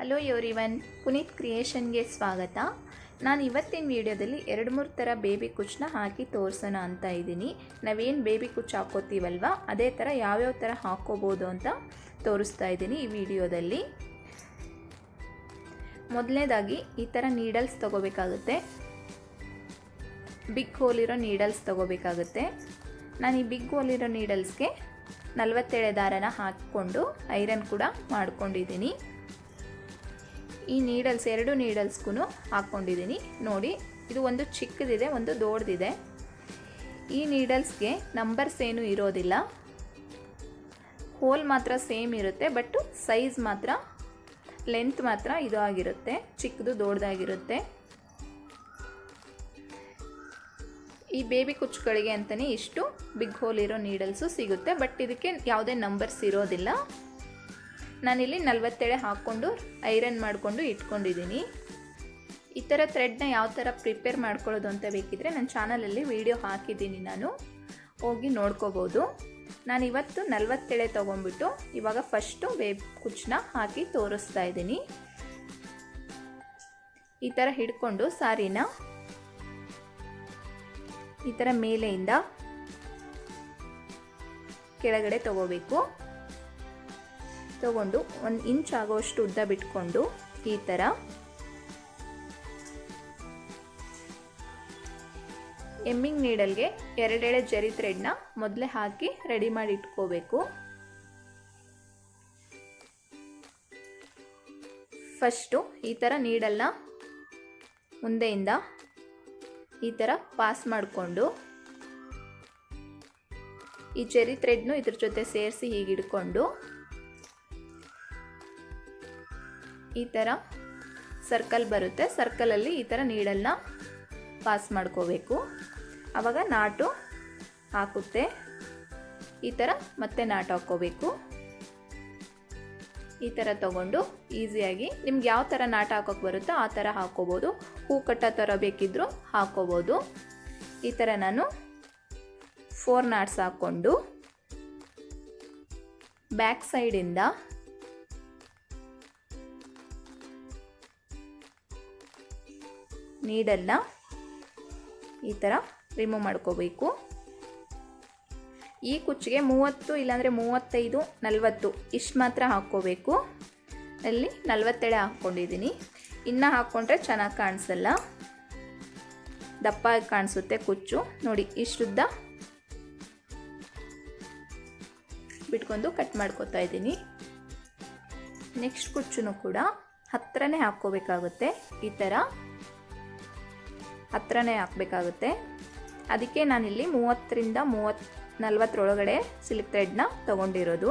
Hello ಯೋರಿವನ್ Puneeth ಕ್ರಿಯೇಷನ್ಗೆ ಸ್ವಾಗತ. ನಾನು ಇವತ್ತಿನ ವಿಡಿಯೋದಲ್ಲಿ ಎರಡು ಮೂರು ಥರ ಬೇಬಿ ಕುಚ್ಚನ್ನ ಹಾಕಿ ತೋರಿಸೋಣ ಅಂತ ಇದ್ದೀನಿ. ನಾವೇನು ಬೇಬಿ ಕುಚ್ ಹಾಕೋತೀವಲ್ವ? ಅದೇ ಥರ ಯಾವ್ಯಾವ ಥರ ಹಾಕ್ಕೋಬೋದು ಅಂತ ತೋರಿಸ್ತಾ ಇದ್ದೀನಿ ಈ ವಿಡಿಯೋದಲ್ಲಿ. ಮೊದಲನೇದಾಗಿ ಈ ಥರ ನೀಡಲ್ಸ್ ತೊಗೋಬೇಕಾಗುತ್ತೆ. ಬಿಗ್ ಹೋಲ್ ಇರೋ ನೀಡಲ್ಸ್ ತೊಗೋಬೇಕಾಗುತ್ತೆ. ನಾನು ಈ ಬಿಗ್ ಹೋಲ್ ಇರೋ ನೀಡಲ್ಸ್ಗೆ ನಲವತ್ತೇಳೆ ದಾರನ ಹಾಕಿಕೊಂಡು ಐರನ್ ಕೂಡ ಮಾಡ್ಕೊಂಡಿದ್ದೀನಿ. ಈ ನೀಡಲ್ಸ್ ಎರಡು ನೀಡಲ್ಸ್ಗೂ ಹಾಕ್ಕೊಂಡಿದ್ದೀನಿ. ನೋಡಿ, ಇದು ಒಂದು ಚಿಕ್ಕದಿದೆ, ಒಂದು ದೊಡ್ಡದಿದೆ. ಈ ನೀಡಲ್ಸ್ಗೆ ನಂಬರ್ಸ್ ಏನೂ ಇರೋದಿಲ್ಲ. ಹೋಲ್ ಮಾತ್ರ ಸೇಮ್ ಇರುತ್ತೆ ಬಟ್ ಸೈಜ್ ಮಾತ್ರ ಲೆಂತ್ ಮಾತ್ರ ಇದು ಆಗಿರುತ್ತೆ ಚಿಕ್ಕದು ದೊಡ್ಡದಾಗಿರುತ್ತೆ. ಈ ಬೇಬಿ ಕುಚ್ಚುಗಳಿಗೆ ಅಂತಲೇ ಇಷ್ಟು ಬಿಗ್ ಹೋಲ್ ಇರೋ ನೀಡಲ್ಸು ಸಿಗುತ್ತೆ ಬಟ್ ಇದಕ್ಕೆ ಯಾವುದೇ ನಂಬರ್ಸ್ ಇರೋದಿಲ್ಲ. ನಾನಿಲ್ಲಿ ನಲ್ವತ್ತೆಳೆ ಹಾಕ್ಕೊಂಡು ಐರನ್ ಮಾಡಿಕೊಂಡು ಇಟ್ಕೊಂಡಿದ್ದೀನಿ. ಈ ಥರ ಥ್ರೆಡ್ನ ಯಾವ ಥರ ಪ್ರಿಪೇರ್ ಮಾಡ್ಕೊಳ್ಳೋದು ಅಂತ ಬೇಕಿದ್ರೆ ನನ್ನ ಚಾನಲಲ್ಲಿ ವಿಡಿಯೋ ಹಾಕಿದ್ದೀನಿ ನಾನು. ಹೋಗಿ ನೋಡ್ಕೋಬೋದು. ನಾನು ಇವತ್ತು ನಲ್ವತ್ತೆಳೆ ತೊಗೊಂಡ್ಬಿಟ್ಟು ಇವಾಗ ಫಸ್ಟು ವೇಬ್ ಕುಚ್ಚನ್ನ ಹಾಕಿ ತೋರಿಸ್ತಾ ಇದ್ದೀನಿ. ಈ ಥರ ಹಿಡ್ಕೊಂಡು ಸಾರಿನ ಈ ಥರ ಮೇಲೆಯಿಂದ ಕೆಳಗಡೆ ತಗೋಬೇಕು. ತಗೊಂಡು ಒಂದು ಇಂಚ್ ಆಗೋಷ್ಟು ಉದ್ದ ಬಿಟ್ಕೊಂಡು ಈ ಥರ ಎಮ್ಮಿಂಗ್ ನೀಡಲ್ಗೆ ಎರಡೆಳೆ ಜರಿ ಥ್ರೆಡ್ನ ಮೊದಲೇ ಹಾಕಿ ರೆಡಿ ಮಾಡಿ ಇಟ್ಕೋಬೇಕು. ಫಸ್ಟು ಈ ಥರ ನೀಡಲ್ನ ಮುಂದೆಯಿಂದ ಈ ಥರ ಪಾಸ್ ಮಾಡಿಕೊಂಡು ಈ ಚೆರಿ ಥ್ರೆಡ್ನು ಇದ್ರ ಜೊತೆ ಸೇರಿಸಿ ಹೀಗೆ ಈ ಥರ ಸರ್ಕಲ್ ಬರುತ್ತೆ. ಸರ್ಕಲಲ್ಲಿ ಈ ಥರ ನೀಡಲ್ನ ಪಾಸ್ ಮಾಡ್ಕೋಬೇಕು. ಆವಾಗ ನಾಟು ಹಾಕುತ್ತೆ. ಈ ಥರ ಮತ್ತೆ ನಾಟು ಹಾಕ್ಕೋಬೇಕು ಈ ಥರ ತಗೊಂಡು ಈಸಿಯಾಗಿ ನಿಮ್ಗೆ ಯಾವ ಥರ ನಾಟ ಹಾಕೋಕ್ಕೆ ಬರುತ್ತೋ ಆ ಥರ ಹಾಕ್ಕೋಬೋದು ಹೂ ಕಟ್ಟೋ ಥರ ಬೇಕಿದ್ದರೂ ಹಾಕ್ಕೋಬೋದು ಈ ಥರ ನಾನು ಫೋರ್ ನಾಟ್ಸ್ ಹಾಕ್ಕೊಂಡು ಬ್ಯಾಕ್ ಸೈಡಿಂದ ನೀಡಲ್ನ ಈ ಥರ ರಿಮೂವ್ ಮಾಡ್ಕೋಬೇಕು. ಈ ಕುಚ್ಚಿಗೆ ಮೂವತ್ತು ಇಲ್ಲಾಂದರೆ ಮೂವತ್ತೈದು, ನಲವತ್ತು ಇಷ್ಟು ಮಾತ್ರ ಹಾಕ್ಕೋಬೇಕು. ಅಲ್ಲಿ ನಲ್ವತ್ತೆಳೆ ಹಾಕ್ಕೊಂಡಿದ್ದೀನಿ. ಇನ್ನೂ ಹಾಕ್ಕೊಂಡ್ರೆ ಚೆನ್ನಾಗಿ ಕಾಣಿಸಲ್ಲ. ದಪ್ಪ ಕಾಣಿಸುತ್ತೆ ಕುಚ್ಚು. ನೋಡಿ, ಇಷ್ಟುದ್ದ ಬಿಟ್ಕೊಂಡು ಕಟ್ ಮಾಡ್ಕೋತಾ ಇದ್ದೀನಿ. ನೆಕ್ಸ್ಟ್ ಕುಚ್ಚು ಕೂಡ ಹತ್ತಿರನೇ ಹಾಕ್ಕೋಬೇಕಾಗುತ್ತೆ ಈ ಥರ ಹತ್ರನೇ ಹಾಕಬೇಕಾಗುತ್ತೆ. ಅದಕ್ಕೆ ನಾನಿಲ್ಲಿ ಮೂವತ್ತರಿಂದ ಮೂವತ್ತು ನಲ್ವತ್ತರೊಳಗಡೆ ಸಿಲ್ಕ್ ಥ್ರೆಡ್ನ ತೊಗೊಂಡಿರೋದು.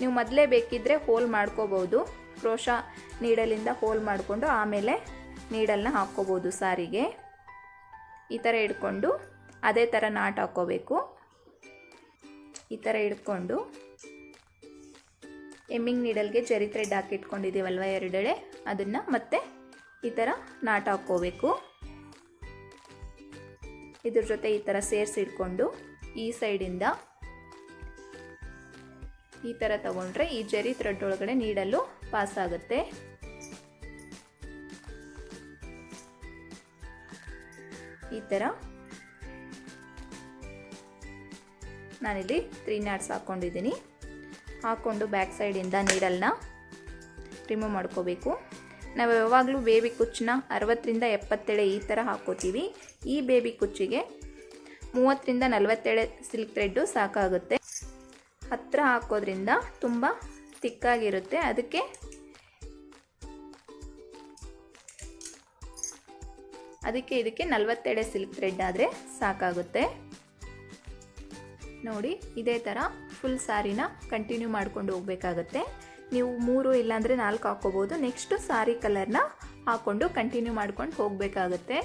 ನೀವು ಮೊದಲೇ ಬೇಕಿದ್ದರೆ ಹೋಲ್ ಮಾಡ್ಕೋಬೋದು ಕ್ರೋಶ ನೀಡಲಿಂದ ಹೋಲ್ ಮಾಡಿಕೊಂಡು ಆಮೇಲೆ ನೀಡಲ್ನ ಹಾಕ್ಕೋಬೋದು ಸಾರಿಗೆ. ಈ ಥರ ಹಿಡ್ಕೊಂಡು ಅದೇ ಥರ ನಾಟ್ ಹಾಕ್ಕೋಬೇಕು. ಈ ಥರ ಹಿಡ್ಕೊಂಡು ಎಮ್ಮಿಂಗ್ ನೀಡಲ್ಗೆ ಜರಿ ಥ್ರೆಡ್ ಹಾಕಿಟ್ಕೊಂಡಿದ್ದೀವಲ್ವ ಎರಡೆಡೆ? ಅದನ್ನು ಮತ್ತೆ ಈ ಥರ ನಾಟ್ ಹಾಕ್ಕೋಬೇಕು. ಇದ್ರ ಜೊತೆ ಈ ಥರ ಸೇರಿಸಿಡ್ಕೊಂಡು ಈ ಸೈಡಿಂದ ಈ ಥರ ತಗೊಂಡ್ರೆ ಈ ಜರಿ ಥ್ರೆಡ್ ಒಳಗಡೆ ನೀಡಲು ಪಾಸ್ ಆಗುತ್ತೆ. ಈ ಥರ ನಾನಿಲ್ಲಿ ತ್ರೀ ನಾಟ್ಸ್ ಹಾಕ್ಕೊಂಡಿದ್ದೀನಿ. ಹಾಕ್ಕೊಂಡು ಬ್ಯಾಕ್ ಸೈಡಿಂದ ನೀಡಲ್ನ ರಿಮೂವ್ ಮಾಡ್ಕೋಬೇಕು. ನಾವು ಯಾವಾಗಲೂ ಬೇಬಿ ಕುಚ್ಚನ್ನ ಅರವತ್ತರಿಂದ ಎಪ್ಪತ್ತೇಳೆ ಈ ಥರ ಹಾಕ್ಕೋತೀವಿ. ಈ ಬೇಬಿ ಕುಚ್ಚಿಗೆ ಮೂವತ್ತರಿಂದ ನಲವತ್ತೇಳೆ ಸಿಲ್ಕ್ ಥ್ರೆಡ್ಡು ಸಾಕಾಗುತ್ತೆ. ಹತ್ತಿರ ಹಾಕೋದ್ರಿಂದ ತುಂಬ ತಿಕ್ಕಾಗಿರುತ್ತೆ ಅದಕ್ಕೆ ಅದಕ್ಕೆ ಇದಕ್ಕೆ ನಲವತ್ತೆಡೆ ಸಿಲ್ಕ್ ಥ್ರೆಡ್ ಆದರೆ ಸಾಕಾಗುತ್ತೆ. ನೋಡಿ, ಇದೇ ಥರ ಫುಲ್ ಸಾರಿನ ಕಂಟಿನ್ಯೂ ಮಾಡ್ಕೊಂಡು ಹೋಗಬೇಕಾಗತ್ತೆ. ನೀವು ಮೂರು ಇಲ್ಲಾಂದರೆ ನಾಲ್ಕು ಹಾಕ್ಕೋಬೋದು ನೆಕ್ಸ್ಟು ಸಾರಿ ಕಲರ್ನ ಹಾಕ್ಕೊಂಡು ಕಂಟಿನ್ಯೂ ಮಾಡ್ಕೊಂಡು ಹೋಗಬೇಕಾಗತ್ತೆ.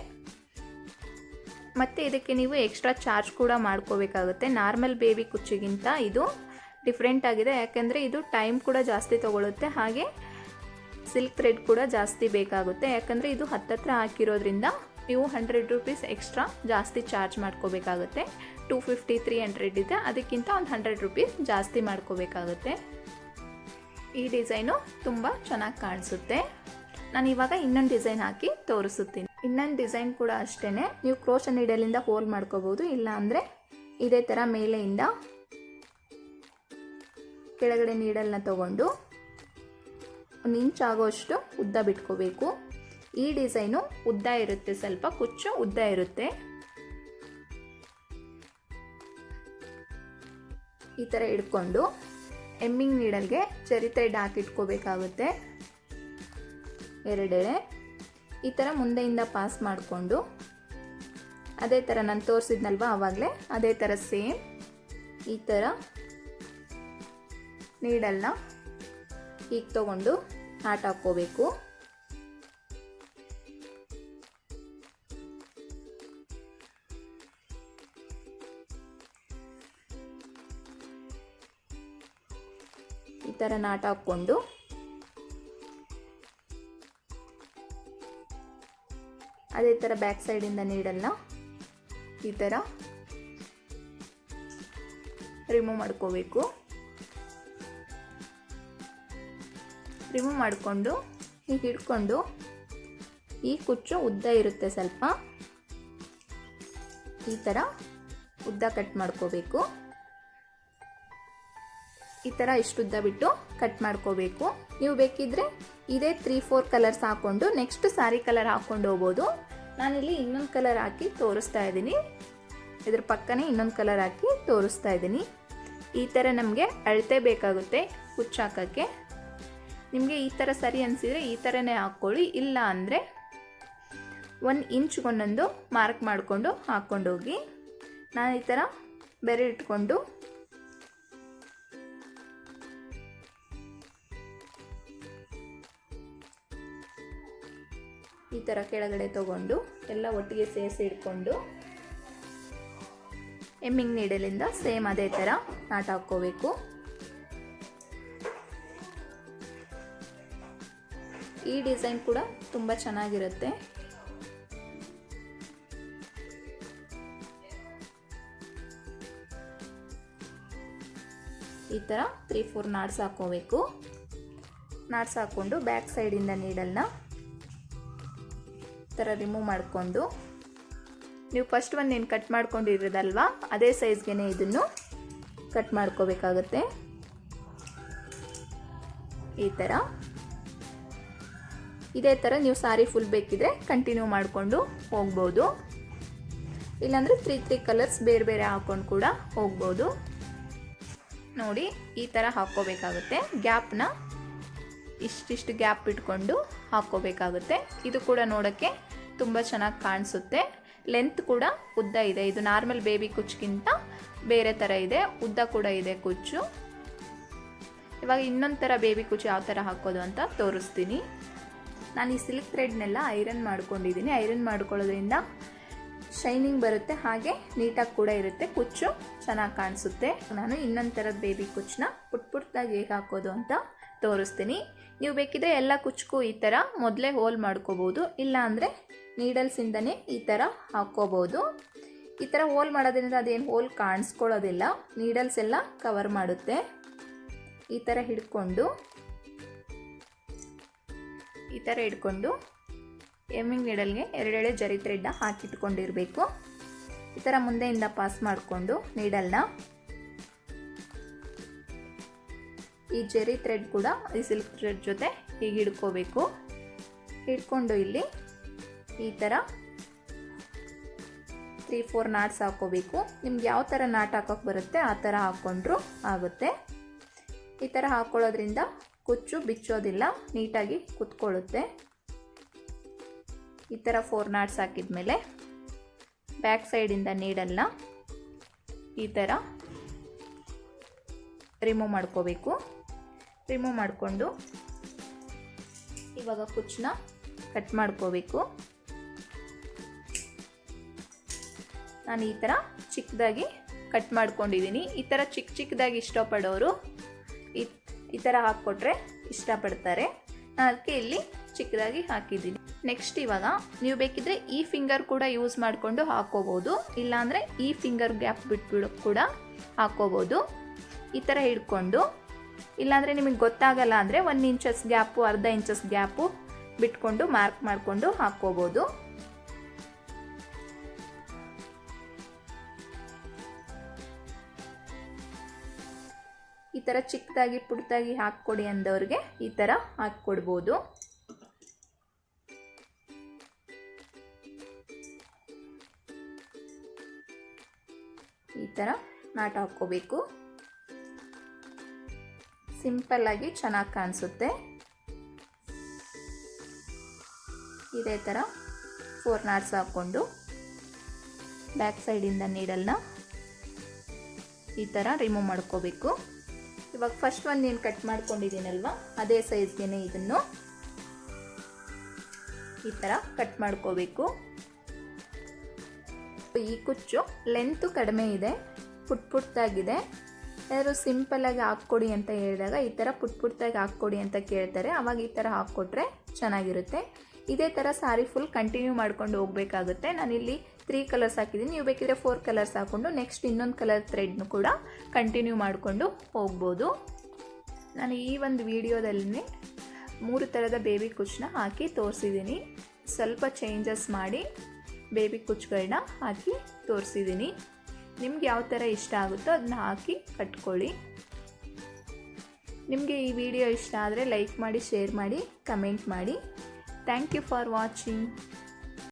ಮತ್ತು ಇದಕ್ಕೆ ನೀವು ಎಕ್ಸ್ಟ್ರಾ ಚಾರ್ಜ್ ಕೂಡ ಮಾಡ್ಕೋಬೇಕಾಗುತ್ತೆ. ನಾರ್ಮಲ್ ಬೇಬಿ ಕುಚ್ಚಿಗಿಂತ ಇದು ಡಿಫ್ರೆಂಟ್ ಆಗಿದೆ. ಯಾಕೆಂದರೆ ಇದು ಟೈಮ್ ಕೂಡ ಜಾಸ್ತಿ ತೊಗೊಳುತ್ತೆ. ಹಾಗೆ ಸಿಲ್ಕ್ ಥ್ರೆಡ್ ಕೂಡ ಜಾಸ್ತಿ ಬೇಕಾಗುತ್ತೆ. ಯಾಕಂದರೆ ಇದು ಹತ್ತತ್ರ ಹಾಕಿರೋದ್ರಿಂದ ನೀವು ಹಂಡ್ರೆಡ್ ರುಪೀಸ್ ಎಕ್ಸ್ಟ್ರಾ ಜಾಸ್ತಿ ಚಾರ್ಜ್ ಮಾಡ್ಕೋಬೇಕಾಗುತ್ತೆ. ಟೂ ಫಿಫ್ಟಿ ತ್ರೀ ಹಂಡ್ರೆಡ್ ಇದೆ. ಅದಕ್ಕಿಂತ ಒಂದು ಹಂಡ್ರೆಡ್ ರುಪೀಸ್ ಜಾಸ್ತಿ ಮಾಡ್ಕೋಬೇಕಾಗುತ್ತೆ. ಈ ಡಿಸೈನು ತುಂಬ ಚೆನ್ನಾಗಿ ಕಾಣಿಸುತ್ತೆ. ನಾನು ಇವಾಗ ಇನ್ನೊಂದು ಡಿಸೈನ್ ಹಾಕಿ ತೋರಿಸುತ್ತೀನಿ. ಇನ್ನೊಂದು ಡಿಸೈನ್ ಕೂಡ ಅಷ್ಟೇ ನೀವು ಕ್ರೋಶ ನೀಡಲಿಂದ ಹೋಲ್ ಮಾಡ್ಕೋಬೋದು ಇಲ್ಲ ಅಂದರೆ ಇದೇ ಥರ ಮೇಲೆಯಿಂದ ಕೆಳಗಡೆ ನೀಡಲ್ನ ತಗೊಂಡು ಒಂದು ಇಂಚ್ ಆಗೋಷ್ಟು ಉದ್ದ ಬಿಟ್ಕೋಬೇಕು. ಈ ಡಿಸೈನು ಉದ್ದ ಇರುತ್ತೆ, ಸ್ವಲ್ಪ ಕುಚ್ಚು ಉದ್ದ ಇರುತ್ತೆ. ಈ ಥರ ಹಿಡ್ಕೊಂಡು ಎಮ್ಮಿಂಗ್ ನೀಡಲ್ಗೆ ಚರಿತ್ರೆ ಥ್ರೆಡ್ ಹಾಕಿಟ್ಕೋಬೇಕಾಗುತ್ತೆ ಎರಡೆಳೆ ಈ ಥರ ಮುಂದೆಯಿಂದ ಪಾಸ್ ಮಾಡಿಕೊಂಡು ಅದೇ ಥರ ನಾನು ತೋರಿಸಿದ್ನಲ್ವ ಆವಾಗಲೇ? ಅದೇ ಥರ ಸೇಮ್ ಈ ಥರ ನೀಡಲ್ನ ಈಗ ತಗೊಂಡು ಹಾಟ್ ಹಾಕ್ಕೋಬೇಕು. ಥರ ನಾಟ ಹಾಕ್ಕೊಂಡು ಅದೇ ಥರ ಬ್ಯಾಕ್ ಸೈಡಿಂದ ನೀಡಲ್ಲ ಈ ಥರ ರಿಮೂವ್ ಮಾಡ್ಕೋಬೇಕು. ರಿಮೂವ್ ಮಾಡಿಕೊಂಡು ಹೀಗೆ ಹಿಡ್ಕೊಂಡು ಈ ಕುಚ್ಚು ಉದ್ದ ಇರುತ್ತೆ ಸ್ವಲ್ಪ. ಈ ಥರ ಉದ್ದ ಕಟ್ ಮಾಡ್ಕೋಬೇಕು. ಈ ಥರ ಇಷ್ಟುದ್ದ ಬಿಟ್ಟು ಕಟ್ ಮಾಡ್ಕೋಬೇಕು. ನೀವು ಬೇಕಿದ್ರೆ ಇದೇ ತ್ರೀ ಫೋರ್ ಕಲರ್ಸ್ ಹಾಕೊಂಡು ನೆಕ್ಸ್ಟ್ ಸಾರಿ ಕಲರ್ ಹಾಕ್ಕೊಂಡು ಹೋಗ್ಬೋದು. ನಾನಿಲ್ಲಿ ಇನ್ನೊಂದು ಕಲರ್ ಹಾಕಿ ತೋರಿಸ್ತಾ ಇದ್ದೀನಿ. ಇದ್ರ ಪಕ್ಕನೇ ಇನ್ನೊಂದು ಕಲರ್ ಹಾಕಿ ತೋರಿಸ್ತಾ ಇದ್ದೀನಿ. ಈ ಥರ ನಮಗೆ ಅಳತೆ ಬೇಕಾಗುತ್ತೆ ಹುಚ್ಚ ಹಾಕೋಕ್ಕೆ ನಿಮಗೆ ಈ ಥರ ಸರಿ ಅನಿಸಿದರೆ ಈ ಥರನೇ ಹಾಕ್ಕೊಳ್ಳಿ ಇಲ್ಲ ಅಂದರೆ ಒಂದು ಇಂಚ್ಗೊಂದೊಂದು ಮಾರ್ಕ್ ಮಾಡಿಕೊಂಡು ಹಾಕ್ಕೊಂಡೋಗಿ ನಾನು ಈ ಥರ ಬೆರೆ ಇಟ್ಕೊಂಡು ಈ ಥರ ಕೆಳಗಡೆ ತಗೊಂಡು ಎಲ್ಲ ಒಟ್ಟಿಗೆ ಸೇರಿಸಿ ಇಟ್ಕೊಂಡು ಎಮ್ಮಿಂಗ್ ನೀಡಲಿಂದ ಸೇಮ್ ಅದೇ ಥರ ನಾಟ ಹಾಕ್ಕೋಬೇಕು. ಈ ಡಿಸೈನ್ ಕೂಡ ತುಂಬ ಚೆನ್ನಾಗಿರುತ್ತೆ. ಈ ಥರ ತ್ರೀ ಫೋರ್ ನಾಟ್ಸ್ ಹಾಕ್ಕೋಬೇಕು. ನಾಟ್ಸ್ ಹಾಕ್ಕೊಂಡು ಬ್ಯಾಕ್ ಸೈಡಿಂದ ನೀಡಲ್ನ ಥರ ರಿಮೂವ್ ಮಾಡಿಕೊಂಡು ನೀವು ಫಸ್ಟ್ ಒಂದು ಏನು ಕಟ್ ಮಾಡ್ಕೊಂಡಿರೋದಲ್ವಾ, ಅದೇ ಸೈಜ್ಗೆ ಇದನ್ನು ಕಟ್ ಮಾಡ್ಕೋಬೇಕಾಗತ್ತೆ. ಈ ಥರ. ಇದೇ ಥರ ನೀವು ಸಾರಿ ಫುಲ್ ಬೇಕಿದ್ರೆ ಕಂಟಿನ್ಯೂ ಮಾಡಿಕೊಂಡು ಹೋಗ್ಬೋದು. ಇಲ್ಲಾಂದರೆ ತ್ರೀ ತ್ರೀ ಕಲರ್ಸ್ ಬೇರೆ ಬೇರೆ ಹಾಕ್ಕೊಂಡು ಕೂಡ ಹೋಗ್ಬೋದು. ನೋಡಿ, ಈ ಥರ ಹಾಕ್ಕೋಬೇಕಾಗುತ್ತೆ. ಗ್ಯಾಪ್ನ ಇಷ್ಟಿಷ್ಟು ಗ್ಯಾಪ್ ಇಟ್ಕೊಂಡು ಹಾಕ್ಕೋಬೇಕಾಗುತ್ತೆ. ಇದು ಕೂಡ ನೋಡೋಕ್ಕೆ ತುಂಬ ಚೆನ್ನಾಗಿ ಕಾಣಿಸುತ್ತೆ. ಲೆಂತ್ ಕೂಡ ಉದ್ದ ಇದೆ. ಇದು ನಾರ್ಮಲ್ ಬೇಬಿ ಕುಚ್ಗಿಂತ ಬೇರೆ ಥರ ಇದೆ. ಉದ್ದ ಕೂಡ ಇದೆ ಕುಚ್ಚು. ಇವಾಗ ಇನ್ನೊಂದು ಥರ ಬೇಬಿ ಕುಚ್ಚು ಯಾವ ಥರ ಹಾಕೋದು ಅಂತ ತೋರಿಸ್ತೀನಿ. ನಾನು ಈ ಸಿಲ್ಕ್ ಥ್ರೆಡ್ನೆಲ್ಲ ಐರನ್ ಮಾಡ್ಕೊಂಡಿದ್ದೀನಿ ಐರನ್ ಮಾಡ್ಕೊಳ್ಳೋದ್ರಿಂದ ಶೈನಿಂಗ್ ಬರುತ್ತೆ. ಹಾಗೆ ನೀಟಾಗಿ ಕೂಡ ಇರುತ್ತೆ. ಕುಚ್ಚು ಚೆನ್ನಾಗಿ ಕಾಣಿಸುತ್ತೆ. ನಾನು ಇನ್ನೊಂದು ಥರದ ಬೇಬಿ ಕುಚ್ಚನ್ನ ಪುಟ್ ಪುಟ್ಟದಾಗಿ ಹೇಗೆ ಹಾಕೋದು ಅಂತ ತೋರಿಸ್ತೀನಿ. ನೀವು ಬೇಕಿದ್ರೆ ಎಲ್ಲ ಕುಚ್ಚಕ್ಕೂ ಈ ಥರ ಮೊದಲೇ ಹೋಲ್ ಮಾಡ್ಕೋಬೋದು. ಇಲ್ಲ ಅಂದರೆ ನೀಡಲ್ಸಿಂದನೇ ಈ ಥರ ಹಾಕ್ಕೋಬೋದು. ಈ ಥರ ಹೋಲ್ ಮಾಡೋದ್ರಿಂದ ಅದೇನು ಹೋಲ್ ಕಾಣಿಸ್ಕೊಳ್ಳೋದಿಲ್ಲ. ನೀಡಲ್ಸ್ ಎಲ್ಲ ಕವರ್ ಮಾಡುತ್ತೆ. ಈ ಥರ ಹಿಡ್ಕೊಂಡು, ಈ ಥರ ಹಿಡ್ಕೊಂಡು ಎಮ್ಮಿಂಗ್ ನೀಡಲ್ಗೆ ಎರಡೆಳೆ ಜರಿ ಥ್ರೆಡ್ನ ಹಾಕಿಟ್ಕೊಂಡಿರಬೇಕು. ಈ ಥರ ಮುಂದೆಯಿಂದ ಪಾಸ್ ಮಾಡಿಕೊಂಡು ನೀಡಲ್ನ. ಈ ಜೆರಿ ಥ್ರೆಡ್ ಕೂಡ, ಈ ಸಿಲ್ಕ್ ಥ್ರೆಡ್ ಜೊತೆ ಹೀಗೆ ಹಿಡ್ಕೋಬೇಕು. ಹಿಡ್ಕೊಂಡು ಇಲ್ಲಿ ಈ ಥರ ತ್ರೀ ಫೋರ್ ನಾಟ್ಸ್ ಹಾಕ್ಕೋಬೇಕು ನಿಮ್ಗೆ ಯಾವ ಥರ ನಾಟ್ ಹಾಕೋಕೆ ಬರುತ್ತೆ ಆ ಥರ ಹಾಕ್ಕೊಂಡ್ರು ಆಗುತ್ತೆ. ಈ ಥರ ಹಾಕ್ಕೊಳ್ಳೋದ್ರಿಂದ ಕುಚ್ಚು ಬಿಚ್ಚೋದಿಲ್ಲ, ನೀಟಾಗಿ ಕುತ್ಕೊಳ್ಳುತ್ತೆ. ಈ ಥರ ಫೋರ್ ನಾಟ್ಸ್ ಹಾಕಿದ್ಮೇಲೆ ಬ್ಯಾಕ್ ಸೈಡಿಂದ ನೀಡಲ್ಲ ಈ ಥರ ರಿಮೂವ್ ಮಾಡ್ಕೋಬೇಕು. ರಿಮೂವ್ ಮಾಡಿಕೊಂಡು ಇವಾಗ ಕುಚ್ಚನ್ನ ಕಟ್ ಮಾಡ್ಕೋಬೇಕು. ನಾನು ಈ ಥರ ಚಿಕ್ಕದಾಗಿ ಕಟ್ ಮಾಡ್ಕೊಂಡಿದ್ದೀನಿ. ಈ ಥರ ಚಿಕ್ಕ ಚಿಕ್ಕದಾಗಿ ಇಷ್ಟಪಡೋರು ಈ ಈ ಥರ ಹಾಕ್ಕೊಟ್ರೆ ಇಷ್ಟಪಡ್ತಾರೆ. ಅದಕ್ಕೆ ಇಲ್ಲಿ ಚಿಕ್ಕದಾಗಿ ಹಾಕಿದ್ದೀನಿ. ನೆಕ್ಸ್ಟ್ ಇವಾಗ ನೀವು ಬೇಕಿದ್ರೆ ಈ ಫಿಂಗರ್ ಕೂಡ ಯೂಸ್ ಮಾಡಿಕೊಂಡು ಹಾಕ್ಕೋಬೋದು. ಇಲ್ಲಾಂದರೆ ಈ ಫಿಂಗರ್ ಗ್ಯಾಪ್ ಬಿಟ್ಬಿಡೋ ಕೂಡ ಹಾಕ್ಕೋಬೋದು. ಈ ಥರ ಹಿಡ್ಕೊಂಡು. ಇಲ್ಲಾಂದರೆ ನಿಮಗೆ ಗೊತ್ತಾಗಲ್ಲ ಅಂದರೆ ಒನ್ ಇಂಚಸ್ ಗ್ಯಾಪು ಅರ್ಧ ಇಂಚಸ್ ಗ್ಯಾಪು ಬಿಟ್ಕೊಂಡು ಮಾರ್ಕ್ ಮಾಡಿಕೊಂಡು ಹಾಕ್ಕೋಬೋದು. ಈ ಥರ ಚಿಕ್ಕದಾಗಿ ಪುಟ್ಟದಾಗಿ ಹಾಕ್ಕೊಡಿ ಅಂದವ್ರಿಗೆ ಈ ಥರ ಹಾಕ್ಕೊಡ್ಬೋದು. ಈ ಥರ ನಾಟ ಹಾಕ್ಕೋಬೇಕು. ಸಿಂಪಲ್ಲಾಗಿ ಚೆನ್ನಾಗಿ ಕಾಣಿಸುತ್ತೆ. ಇದೇ ಥರ ಫೋರ್ ನಾಟ್ಸ್ ಹಾಕ್ಕೊಂಡು ಬ್ಯಾಕ್ ಸೈಡಿಂದ ನೀಡಲ್ನ ಈ ಥರ ರಿಮೂವ್ ಮಾಡ್ಕೋಬೇಕು. ಇವಾಗ ಫಸ್ಟ್ ಒಂದು ಏನು ಕಟ್ ಮಾಡ್ಕೊಂಡಿದ್ದೀನಲ್ವ? ಅದೇ ಸೈಜ್ಗೆ ಇದನ್ನು. ಈ ಥರ ಕಟ್ ಮಾಡ್ಕೋಬೇಕು. ಈ ಕುಚ್ಚು ಲೆಂತು ಕಡಿಮೆ ಇದೆ, ಪುಟ್ ಪುಟ್ಟಾಗಿದೆ ಯಾರು ಸಿಂಪಲ್ಲಾಗಿ ಹಾಕ್ಕೊಡಿ ಅಂತ ಹೇಳಿದಾಗ ಈ ಥರ ಪುಟ್ ಪುಟ್ಟಾಗಿ ಹಾಕ್ಕೊಡಿ ಅಂತ ಕೇಳ್ತಾರೆ. ಅವಾಗ ಈ ಥರ ಹಾಕ್ಕೊಟ್ರೆ ಚೆನ್ನಾಗಿರುತ್ತೆ. ಇದೇ ಥರ ಸಾರಿ ಫುಲ್ ಕಂಟಿನ್ಯೂ ಮಾಡ್ಕೊಂಡು ಹೋಗಬೇಕಾಗುತ್ತೆ. ನಾನಿಲ್ಲಿ ತ್ರೀ ಕಲರ್ಸ್ ಹಾಕಿದ್ದೀನಿ. ನೀವು ಬೇಕಿದ್ರೆ ಫೋರ್ ಕಲರ್ಸ್ ಹಾಕ್ಕೊಂಡು ನೆಕ್ಸ್ಟ್ ಇನ್ನೊಂದು ಕಲರ್ ಥ್ರೆಡ್ನು ಕೂಡ ಕಂಟಿನ್ಯೂ ಮಾಡಿಕೊಂಡು ಹೋಗ್ಬೋದು. ನಾನು ಈ ಒಂದು ವಿಡಿಯೋದಲ್ಲಿ ಮೂರು ಥರದ ಬೇಬಿ ಕುಚ್ಚನ್ನ ಹಾಕಿ ತೋರಿಸಿದ್ದೀನಿ. ಸ್ವಲ್ಪ ಚೇಂಜಸ್ ಮಾಡಿ ಬೇಬಿ ಕುಚ್ಚುಗಳನ್ನ ಹಾಕಿ ತೋರಿಸಿದ್ದೀನಿ. ನಿಮ್ಗೆ ಯಾವ ಥರ ಇಷ್ಟ ಆಗುತ್ತೋ ಅದನ್ನ ಹಾಕಿ ಕಟ್ಕೊಳ್ಳಿ. ನಿಮಗೆ ಈ ವಿಡಿಯೋ ಇಷ್ಟ ಆದರೆ ಲೈಕ್ ಮಾಡಿ, ಶೇರ್ ಮಾಡಿ, ಕಮೆಂಟ್ ಮಾಡಿ. Thank you for watching.